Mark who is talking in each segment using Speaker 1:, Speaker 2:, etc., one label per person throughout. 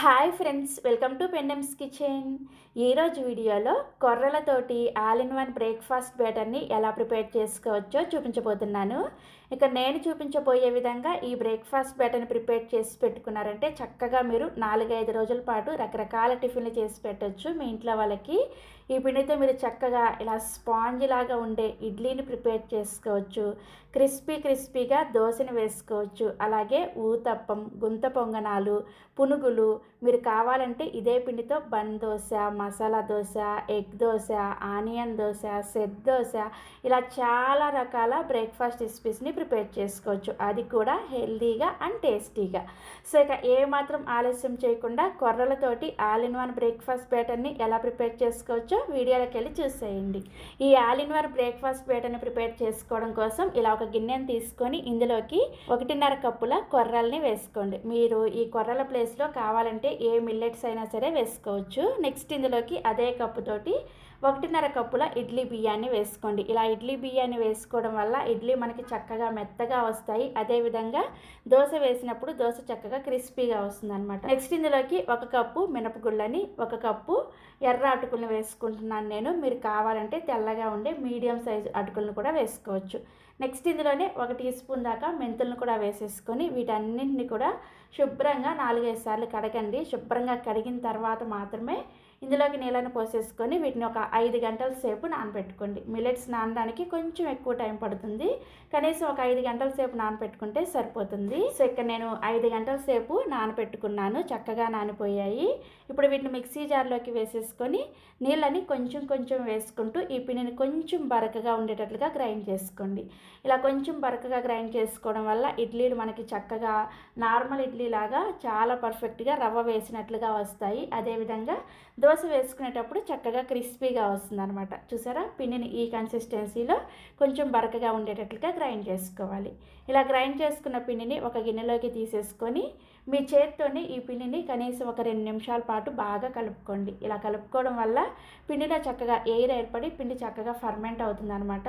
Speaker 1: Hi friends welcome to పెండమ్స్ kitchen. ఈరోజు వీడియోలో కొర్రలతోటి ఆల్ ఇన్ వన్ బ్రేక్ఫాస్ట్ బ్యాటర్ని ఎలా ప్రిపేర్ చేసుకోవచ్చో చూపించబోతున్నాను. ఇక నేను చూపించబోయే విధంగా ఈ బ్రేక్ఫాస్ట్ బ్యాటర్ని ప్రిపేర్ చేసి పెట్టుకున్నారంటే చక్కగా మీరు నాలుగైదు రోజుల పాటు రకరకాల టిఫిన్లు చేసి పెట్టచ్చు మీ ఇంట్లో వాళ్ళకి. ఈ పిండితో మీరు చక్కగా ఇలా స్పాంజ్ లాగా ఉండే ఇడ్లీని ప్రిపేర్ చేసుకోవచ్చు. క్రిస్పీ క్రిస్పీగా దోశని వేసుకోవచ్చు. అలాగే ఊతప్పం గుంత పొంగనాలు పునుగులు మీరు కావాలంటే ఇదే పిండితో bun dosa masala dosa egg dosa onion dosa set dosa ఇలా చాలా రకాల బ్రేక్ఫాస్ట్ రెసిపీస్ని ప్రిపేర్ చేసుకోవచ్చు. అది కూడా హెల్దీగా అండ్ టేస్టీగా. సో ఇక ఏమాత్రం ఆలస్యం చేయకుండా కొర్రలతోటి ఆల్ ఇన్ వన్ బ్రేక్ఫాస్ట్ బ్యాటర్ని ఎలా ప్రిపేర్ చేసుకోవచ్చో వీడియోలోకి వెళ్ళి చూసేయండి. ఈ ఆల్ ఇన్ బ్రేక్ఫాస్ట్ పేటను ప్రిపేర్ చేసుకోవడం కోసం ఇలా ఒక గిన్నెను తీసుకొని ఇందులోకి ఒకటిన్నర కప్పుల కొర్రల్ని వేసుకోండి. మీరు ఈ కొర్రల ప్లేస్లో కావాలంటే ఏ మిల్లెట్స్ అయినా సరే వేసుకోవచ్చు. నెక్స్ట్ ఇందులోకి అదే కప్పుతోటి ఒకటిన్నర కప్పుల ఇడ్లీ బియ్యాన్ని వేసుకోండి. ఇలా ఇడ్లీ బియ్యాన్ని వేసుకోవడం వల్ల ఇడ్లీ మనకి చక్కగా మెత్తగా వస్తాయి. అదేవిధంగా దోశ వేసినప్పుడు దోశ చక్కగా క్రిస్పీగా వస్తుంది అనమాట నెక్స్ట్ ఇందులోకి ఒక కప్పు మినపగుళ్ళని ఒక కప్పు ఎర్ర అటుకులను వేసుకుంటున్నాను నేను. మీరు కావాలంటే తెల్లగా ఉండే మీడియం సైజు అటుకులను కూడా వేసుకోవచ్చు. నెక్స్ట్ ఇందులోనే ఒక టీ స్పూన్ దాకా మెంతులను కూడా వేసేసుకొని వీటన్నింటిని కూడా శుభ్రంగా నాలుగైదు సార్లు కడగండి. శుభ్రంగా కడిగిన తర్వాత మాత్రమే ఇందులోకి నీళ్ళని పోసేసుకొని వీటిని ఒక ఐదు గంటల సేపు నానబెట్టుకోండి. మిలెట్స్ నానడానికి కొంచెం ఎక్కువ టైం పడుతుంది. కనీసం ఒక ఐదు గంటల సేపు నానబెట్టుకుంటే సరిపోతుంది. సో ఇక్కడ నేను ఐదు గంటల సేపు నానబెట్టుకున్నాను. చక్కగా నానిపోయాయి. ఇప్పుడు వీటిని మిక్సీ జార్లోకి వేసేసుకొని నీళ్ళని కొంచెం కొంచెం వేసుకుంటూ ఈ పిండిని కొంచెం బరకగా ఉండేటట్లుగా గ్రైండ్ చేసుకోండి. ఇలా కొంచెం బరకగా గ్రైండ్ చేసుకోవడం వల్ల ఇడ్లీలు మనకి చక్కగా నార్మల్ ఇడ్లీ లాగా చాలా పర్ఫెక్ట్గా రవ్వ వేసినట్లుగా వస్తాయి. అదేవిధంగా దోశ వేసుకునేటప్పుడు చక్కగా క్రిస్పీగా వస్తుంది అనమాట చూసారా? పిండిని ఈ కన్సిస్టెన్సీలో కొంచెం బరకగా ఉండేటట్లుగా గ్రైండ్ చేసుకోవాలి. ఇలా గ్రైండ్ చేసుకున్న పిండిని ఒక గిన్నెలోకి తీసేసుకొని మీ చేత్తోని ఈ పిండిని కనీసం ఒక రెండు నిమిషాల పాటు బాగా కలుపుకోండి. ఇలా కలుపుకోవడం వల్ల పిండిలో చక్కగా ఎయిర్ ఏర్పడి పిండి చక్కగా ఫర్మెంట్ అవుతుందనమాట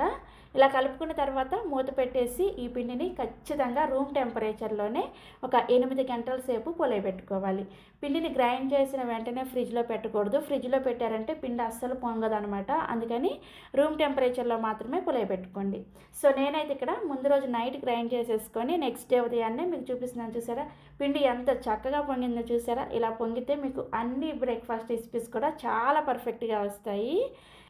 Speaker 1: ఇలా కలుపుకున్న తర్వాత మూత పెట్టేసి ఈ పిండిని ఖచ్చితంగా రూమ్ టెంపరేచర్లోనే ఒక ఎనిమిది గంటల సేపు పొలయబెట్టుకోవాలి పిండిని గ్రైండ్ చేసిన వెంటనే ఫ్రిడ్జ్లో పెట్టకూడదు. ఫ్రిడ్జ్లో పెట్టారంటే పిండి అస్సలు పొంగదనమాట అందుకని రూమ్ టెంపరేచర్లో మాత్రమే పొలయబెట్టుకోండి సో నేనైతే ఇక్కడ ముందు రోజు నైట్ గ్రైండ్ చేసేసుకొని నెక్స్ట్ డే ఉదయాన్నే మీకు చూపిస్తున్నాను చూసారా? పిండి ఎంత చక్కగా పొంగిందో చూసారా? ఇలా పొంగితే మీకు అన్ని బ్రేక్ఫాస్ట్ రెసిపీస్ కూడా చాలా పర్ఫెక్ట్గా వస్తాయి.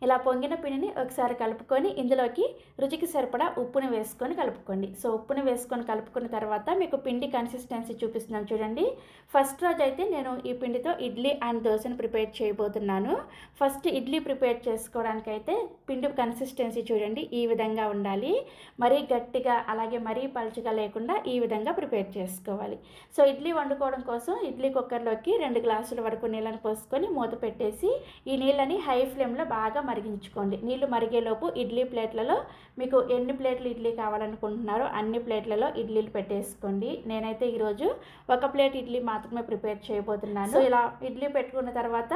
Speaker 1: ఇలా పొంగిన పిండిని ఒకసారి కలుపుకొని ఇందులోకి రుచికి సరిపడా ఉప్పుని వేసుకొని కలుపుకోండి. సో ఉప్పుని వేసుకొని కలుపుకున్న తర్వాత మీకు పిండి కన్సిస్టెన్సీ చూపిస్తున్నాను చూడండి. ఫస్ట్ రోజు అయితే నేను ఈ పిండితో ఇడ్లీ అండ్ దోశను ప్రిపేర్ చేయబోతున్నాను. ఫస్ట్ ఇడ్లీ ప్రిపేర్ చేసుకోవడానికి అయితే పిండి కన్సిస్టెన్సీ చూడండి ఈ విధంగా ఉండాలి. మరీ గట్టిగా అలాగే మరీ పలుచగా లేకుండా ఈ విధంగా ప్రిపేర్ చేసుకోవాలి. సో ఇడ్లీ వండుకోవడం కోసం ఇడ్లీ కుక్కర్లోకి రెండు గ్లాసుల వరకు నీళ్ళని పోసుకొని మూత పెట్టేసి ఈ నీళ్ళని హై ఫ్లేమ్లో బాగా మరిగించుకోండి. నీళ్ళు మరిగేలోపు ఇడ్లీ ప్లేట్లలో మీకు ఎన్ని ప్లేట్లు ఇడ్లీ కావాలనుకుంటున్నారో అన్ని ప్లేట్లలో ఇడ్లీలు పెట్టేసుకోండి. నేనైతే ఈరోజు ఒక ప్లేట్ ఇడ్లీ మాత్రమే ప్రిపేర్ చేయబోతున్నాను. ఇలా ఇడ్లీ పెట్టుకున్న తర్వాత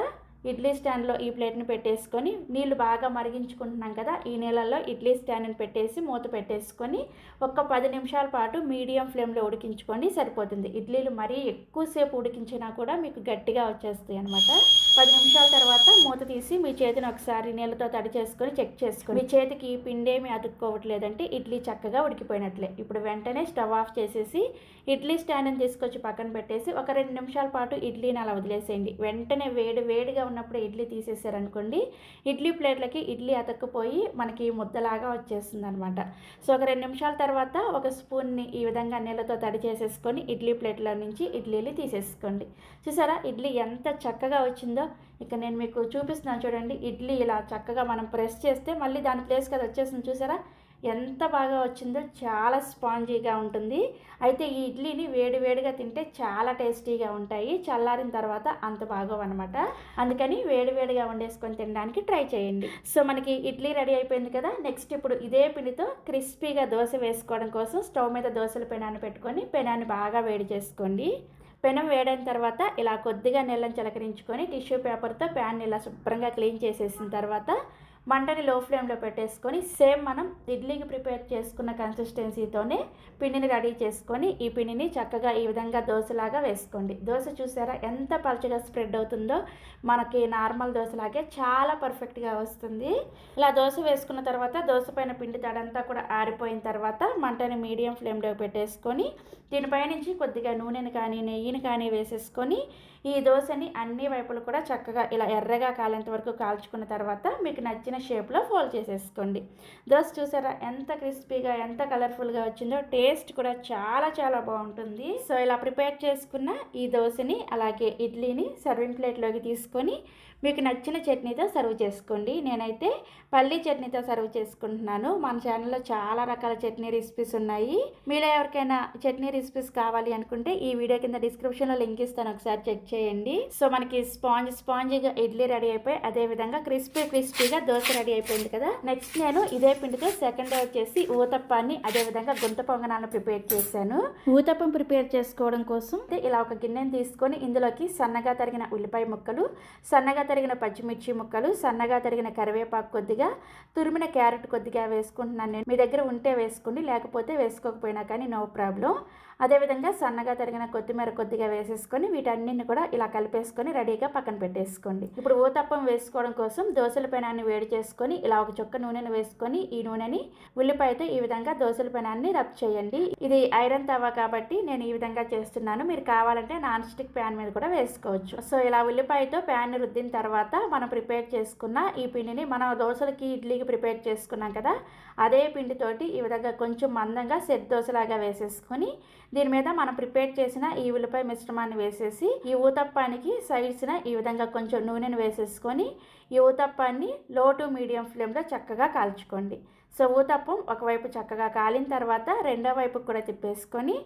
Speaker 1: ఇడ్లీ స్టాండ్లో ఈ ప్లేట్ని పెట్టేసుకొని నీళ్ళు బాగా మరిగించుకుంటున్నాం కదా ఈ నీళ్ళల్లో ఇడ్లీ స్టాండ్ని పెట్టేసి మూత పెట్టేసుకొని ఒక పది నిమిషాల పాటు మీడియం ఫ్లేమ్లో ఉడికించుకోండి సరిపోతుంది. ఇడ్లీలు మరీ ఎక్కువసేపు ఉడికించినా కూడా మీకు గట్టిగా వచ్చేస్తాయి అనమాట పది నిమిషాల తర్వాత మూత తీసి మీ చేతిని ఒకసారి నీళ్ళతో తడి చేసుకొని చెక్ చేసుకొని మీ చేతికి పిండేమి అతుక్కోవట్లేదంటే ఇడ్లీ చక్కగా ఉడికిపోయినట్లే. ఇప్పుడు వెంటనే స్టవ్ ఆఫ్ చేసేసి ఇడ్లీ స్టాండ్ని తీసుకొచ్చి పక్కన పెట్టేసి ఒక రెండు నిమిషాల పాటు ఇడ్లీని అలా వదిలేసేయండి. వెంటనే వేడి వేడిగా ఉన్నప్పుడు ఇడ్లీ తీసేసారనుకోండి ఇడ్లీ ప్లేట్లకి ఇడ్లీ అతక్కుపోయి మనకి ముద్దలాగా వచ్చేస్తుంది అనమాట సో ఒక రెండు నిమిషాల తర్వాత ఒక స్పూన్ని ఈ విధంగా నీళ్ళతో తడి చేసేసుకొని ఇడ్లీ ప్లేట్లో నుంచి ఇడ్లీలు తీసేసుకోండి. చూసారా? ఇడ్లీ ఎంత చక్కగా వచ్చిందో. ఇక నేను మీకు చూపిస్తున్నాను చూడండి ఇడ్లీ ఇలా చక్కగా మనం ప్రెస్ చేస్తే మళ్ళీ దాని ప్లేస్ కదా వచ్చేసింది చూసారా? ఎంత బాగా వచ్చిందో చాలా స్పాంజీగా ఉంటుంది. అయితే ఈ ఇడ్లీని వేడి వేడిగా తింటే చాలా టేస్టీగా ఉంటాయి. చల్లారిన తర్వాత అంత బాగోవన్నమాట అందుకని వేడి వేడిగా వండేసుకొని తినడానికి ట్రై చేయండి. సో మనకి ఇడ్లీ రెడీ అయిపోయింది కదా. నెక్స్ట్ ఇప్పుడు ఇదే పిండితో క్రిస్పీగా దోశ వేసుకోవడం కోసం స్టవ్ మీద దోశల పెనాన్ని పెట్టుకొని పెనాన్ని బాగా వేడి చేసుకోండి. పెనం వేడైన తర్వాత ఇలా కొద్దిగా నీళ్ళని చిలకరించుకొని టిష్యూ పేపర్తో ప్యాన్ ఇలా శుభ్రంగా క్లీన్ చేసేసిన తర్వాత మంటని లో ఫ్లేమ్లో పెట్టేసుకొని సేమ్ మనం ఇడ్లీకి ప్రిపేర్ చేసుకున్న కన్సిస్టెన్సీతోనే పిండిని రెడీ చేసుకొని ఈ పిండిని చక్కగా ఈ విధంగా దోశలాగా వేసుకోండి. దోశ చూసారా ఎంత పలుచగా స్ప్రెడ్ అవుతుందో? మనకి నార్మల్ దోశలాగే చాలా పర్ఫెక్ట్గా వస్తుంది. ఇలా దోశ వేసుకున్న తర్వాత దోశ పైన పిండి తడంతా కూడా ఆరిపోయిన తర్వాత మంటని మీడియం ఫ్లేమ్లో పెట్టేసుకొని దీనిపైనుంచి కొద్దిగా నూనెని కానీ నెయ్యిని కానీ వేసేసుకొని ఈ దోశని అన్ని వైపులు కూడా చక్కగా ఇలా ఎర్రగా కాలేంత వరకు కాల్చుకున్న తర్వాత మీకు నచ్చిన షేప్లో ఫోల్డ్ చేసేసుకోండి. దోశ చూసారా? ఎంత క్రిస్పీగా ఎంత కలర్ఫుల్గా వచ్చిందో టేస్ట్ కూడా చాలా చాలా బాగుంటుంది. సో ఇలా ప్రిపేర్ చేసుకున్న ఈ దోశని అలాగే ఇడ్లీని సర్వింగ్ ప్లేట్లోకి తీసుకొని మీకు నచ్చిన చట్నీతో సర్వ్ చేసుకోండి. నేనైతే పల్లీ చట్నీతో సర్వ్ చేసుకుంటున్నాను. మన ఛానల్లో చాలా రకాల చట్నీ రెసిపీస్ ఉన్నాయి. మీలో ఎవరికైనా చట్నీ రెసిపీస్ కావాలి అనుకుంటే ఈ వీడియో కింద డిస్క్రిప్షన్లో లింక్ ఇస్తాను. ఒకసారి చెక్ చేయండి. సో మనకి స్పాంజ్ స్పాంజీగా ఇడ్లీ రెడీ అయిపోయి అదే విధంగా క్రిస్పీ క్రిస్పీగా దోశ రెడీ అయిపోయింది కదా. నెక్స్ట్ నేను ఇదే పిండితో సెకండ్ డే వచ్చేసి ఊతప్పాన్ని అదే విధంగా గుంత పొంగనాలను ప్రిపేర్ చేశాను. ఊతప్పం ప్రిపేర్ చేసుకోవడం కోసం ఇలా ఒక గిన్నెను తీసుకొని ఇందులోకి సన్నగా తరిగిన ఉల్లిపాయ ముక్కలు సన్నగా తరిగిన పచ్చిమిర్చి ముక్కలు సన్నగా తరిగిన కరివేపాకు కొద్దిగా తురిమిన క్యారెట్ కొద్దిగా వేసుకుంటున్నాను నేను. మీ దగ్గర ఉంటే వేసుకోండి లేకపోతే వేసుకోకపోయినా కానీ నో ప్రాబ్లం. అదేవిధంగా సన్నగా తరిగిన కొత్తిమీర కొద్దిగా వేసేసుకొని వీటన్నిటిని కూడా ఇలా కలిపేసుకొని రెడీగా పక్కన పెట్టేసుకోండి. ఇప్పుడు ఊతప్పం వేసుకోవడం కోసం దోశల పెనాన్ని వేడి చేసుకొని ఇలా ఒక చుక్క నూనెను వేసుకొని ఈ నూనెని ఉల్లిపాయతో ఈ విధంగా దోశల పెనాన్ని రబ్ చేయండి. ఇది ఐరన్ తవా కాబట్టి నేను ఈ విధంగా చేస్తున్నాను. మీరు కావాలంటే నాన్ స్టిక్ ప్యాన్ మీద కూడా వేసుకోవచ్చు. సో ఇలా ఉల్లిపాయతో ప్యాన్ రుద్దిన తర్వాత మనం ప్రిపేర్ చేసుకున్న ఈ పిండిని మనం దోశలకి ఇడ్లీకి ప్రిపేర్ చేసుకున్నాం కదా అదే పిండితోటి ఈ విధంగా కొంచెం మందంగా సెట్ దోశలాగా వేసేసుకొని దీని మీద మనం ప్రిపేర్ చేసిన ఈ ఉల్లిపాయ మిశ్రమాన్ని వేసేసి ఈ ఊతప్పానికి సైడ్స్న ఈ విధంగా కొంచెం నూనెను వేసేసుకొని ఈ ఊతప్పాన్ని లో టు మీడియం ఫ్లేమ్లో చక్కగా కాల్చుకోండి. సో ఊతప్పం ఒకవైపు చక్కగా కాలిన తర్వాత రెండో వైపు కూడా తిప్పేసుకొని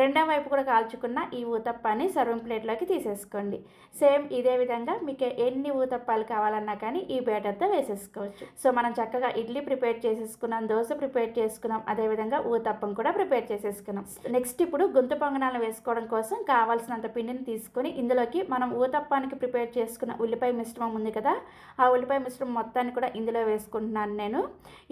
Speaker 1: రెండో వైపు కూడా కాల్చుకున్న ఈ ఊతప్పాన్ని సర్వింగ్ ప్లేట్లోకి తీసేసుకోండి. సేమ్ ఇదే విధంగా మీకు ఎన్ని ఊతప్పాలు కావాలన్నా కానీ ఈ బ్యాటర్తో వేసేసుకోవచ్చు. సో మనం చక్కగా ఇడ్లీ ప్రిపేర్ చేసేసుకున్నాం దోశ ప్రిపేర్ చేసుకున్నాం అదేవిధంగా ఊతప్పం కూడా ప్రిపేర్ చేసేసుకున్నాం. నెక్స్ట్ ఇప్పుడు గుంత పొంగనాలు వేసుకోవడం కోసం కావాల్సినంత పిండిని తీసుకొని ఇందులోకి మనం ఊతప్పానికి ప్రిపేర్ చేసుకున్న ఉల్లిపాయ మిశ్రమం ఉంది కదా ఆ ఉల్లిపాయ మిశ్రమం మొత్తాన్ని కూడా ఇందులో వేసుకుంటున్నాను నేను.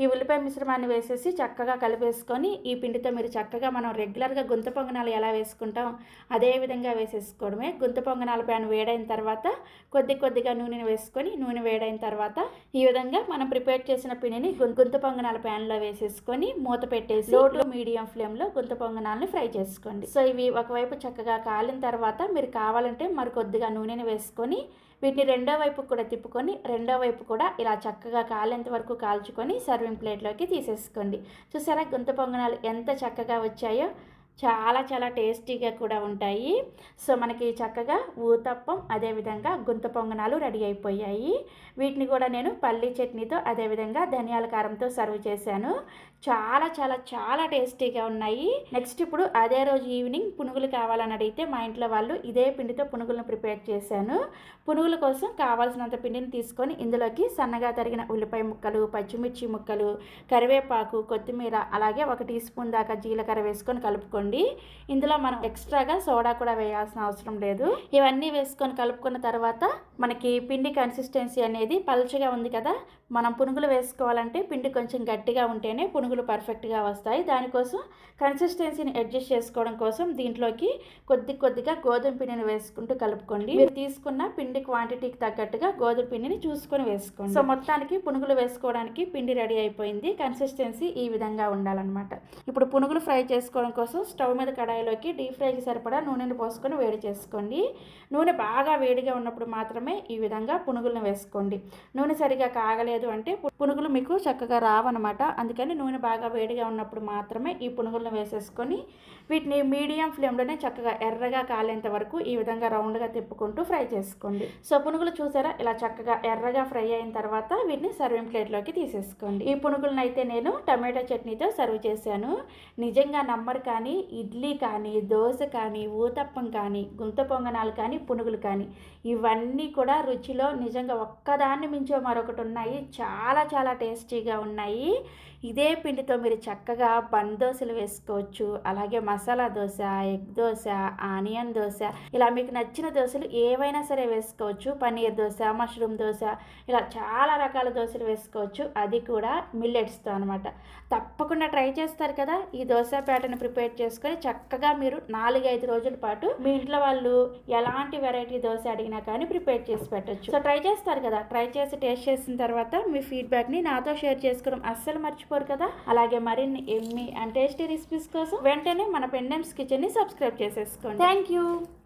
Speaker 1: ఈ ఉల్లిపాయ మిశ్రమాన్ని వేసేసి చక్కగా కలిపేసుకొని ఈ పిండితో మీరు చక్కగా మనం రెగ్యులర్గా గుంత పొంగనాలు ఎలా వేసుకుంటాం అదే విధంగా వేసేసుకోవడమే. గుంత పొంగనాల ప్యాన్ వేడైన తర్వాత కొద్ది కొద్దిగా నూనెని వేసుకొని నూనె వేడైన తర్వాత ఈ విధంగా మనం ప్రిపేర్ చేసిన పిండిని గుంత పొంగనాల ప్యాన్లో వేసేసుకొని మూత పెట్టేసి లోట్లో మీడియం ఫ్లేమ్లో గుంత పొంగనాలని ఫ్రై చేసుకోండి. సో ఇవి ఒకవైపు చక్కగా కాలిన తర్వాత మీరు కావాలంటే మరి కొద్దిగా నూనెని వేసుకొని వీటిని రెండో వైపు కూడా తిప్పుకొని రెండో వైపు కూడా ఇలా చక్కగా కాలేంత వరకు కాల్చుకొని సర్వింగ్ ప్లేట్లోకి తీసేసుకోండి. చూసారా గుంత పొంగనాలు ఎంత చక్కగా వచ్చాయో? చాలా చాలా టేస్టీగా కూడా ఉంటాయి. సో మనకి చక్కగా ఊతప్పం అదేవిధంగా గుంత పొంగనాలు రెడీ అయిపోయాయి. వీటిని కూడా నేను పల్లీ చట్నీతో అదేవిధంగా ధనియాల కారంతో సర్వ్ చేశాను. చాలా చాలా చాలా టేస్టీగా ఉన్నాయి. నెక్స్ట్ ఇప్పుడు అదే రోజు ఈవినింగ్ పునుగులు కావాలని అడిగితే మా ఇంట్లో వాళ్ళు ఇదే పిండితో పునుగులను ప్రిపేర్ చేశాను. పునుగుల కోసం కావాల్సినంత పిండిని తీసుకొని ఇందులోకి సన్నగా తరిగిన ఉల్లిపాయ ముక్కలు పచ్చిమిర్చి ముక్కలు కరివేపాకు కొత్తిమీర అలాగే ఒక టీ స్పూన్ దాకా జీలకర్ర వేసుకొని కలుపుకోండి. ఇందులో మనం ఎక్స్ట్రాగా సోడా కూడా వేయాల్సిన అవసరం లేదు. ఇవన్నీ వేసుకొని కలుపుకున్న తర్వాత మనకి పిండి కన్సిస్టెన్సీ అనేది పలుచగా ఉంది కదా మనం పునుగులు వేసుకోవాలంటే పిండి కొంచెం గట్టిగా ఉంటేనే పునుగులు పర్ఫెక్ట్గా వస్తాయి. దానికోసం కన్సిస్టెన్సీని అడ్జస్ట్ చేసుకోవడం కోసం దీంట్లోకి కొద్ది కొద్దిగా గోధుమ పిండిని వేసుకుంటూ కలుపుకోండి. మీరు తీసుకున్న పిండి క్వాంటిటీకి తగ్గట్టుగా గోధుమ పిండిని చూసుకొని వేసుకోండి. సో మొత్తానికి పునుగులు వేసుకోవడానికి పిండి రెడీ అయిపోయింది. కన్సిస్టెన్సీ ఈ విధంగా ఉండాలన్నమాట. ఇప్పుడు పునుగులు ఫ్రై చేసుకోవడం కోసం స్టవ్ మీద కడాయిలోకి డీప్ ఫ్రైకి సరిపడా నూనెని పోసుకొని వేడి చేసుకోండి. నూనె బాగా వేడిగా ఉన్నప్పుడు మాత్రమే ఈ విధంగా పునుగులను వేసుకోండి. నూనె సరిగా కాగలేదు అంటే పునుగులు మీకు చక్కగా రావన్నమాట. అందుకని నూనె బాగా వేడిగా ఉన్నప్పుడు మాత్రమే ఈ పునుగులను వేసేసుకొని వీటిని మీడియం ఫ్లేమ్లోనే చక్కగా ఎర్రగా కాలేంత వరకు ఈ విధంగా రౌండ్గా తిప్పుకుంటూ ఫ్రై చేసుకోండి. సో పునుగులు చూసారా? ఇలా చక్కగా ఎర్రగా ఫ్రై అయిన తర్వాత వీటిని సర్వింగ్ ప్లేట్లోకి తీసేసుకోండి. ఈ పునుగులను అయితే నేను టమాటా చట్నీతో సర్వ్ చేశాను. నిజంగా నమ్మరు కానీ ఇడ్లీ కానీ దోశ కానీ ఊతప్పం కానీ గుంత పొంగనాలు కానీ పునుగులు కానీ ఇవన్నీ కూడా రుచిలో నిజంగా ఒక్కదాన్ని మించో మరొకటి ఉన్నాయి. చాలా చాలా టేస్టీగా ఉన్నాయి. ఇదే పిండితో మీరు చక్కగా బన్ దోశలు వేసుకోవచ్చు. అలాగే మసాలా దోశ ఎగ్ దోశ ఆనియన్ దోశ. ఇలా మీకు నచ్చిన దోశలు ఏవైనా సరే వేసుకోవచ్చు. పన్నీర్ దోశ మష్రూమ్ దోశ ఇలా చాలా రకాల దోశలు వేసుకోవచ్చు. అది కూడా మిల్లెట్స్తో అనమాట తప్పకుండా ట్రై చేస్తారు కదా. ఈ దోశ ప్యాటర్న్ ప్రిపేర్ చేసుకొని చక్కగా మీరు నాలుగైదు రోజుల పాటు మీ ఇంట్లో వాళ్ళు ఎలాంటి వెరైటీ దోశ అడిగినా కానీ ప్రిపేర్ చేసి పెట్టచ్చు. సో ట్రై చేస్తారు కదా. ట్రై చేసి టేస్ట్ చేసిన తర్వాత తర్వాత మీ ఫీడ్బ్యాక్ని నాతో షేర్ చేసుకోవడం అస్సలు మర్చిపోరు కదా. అలాగే మరిన్ని ఎమ్మి అండ్ టేస్టీ రెసిపీస్ కోసం వెంటనే మన పెండెమ్స్ కిచెన్ని సబ్స్క్రైబ్ చేసేసుకోండి. Thank you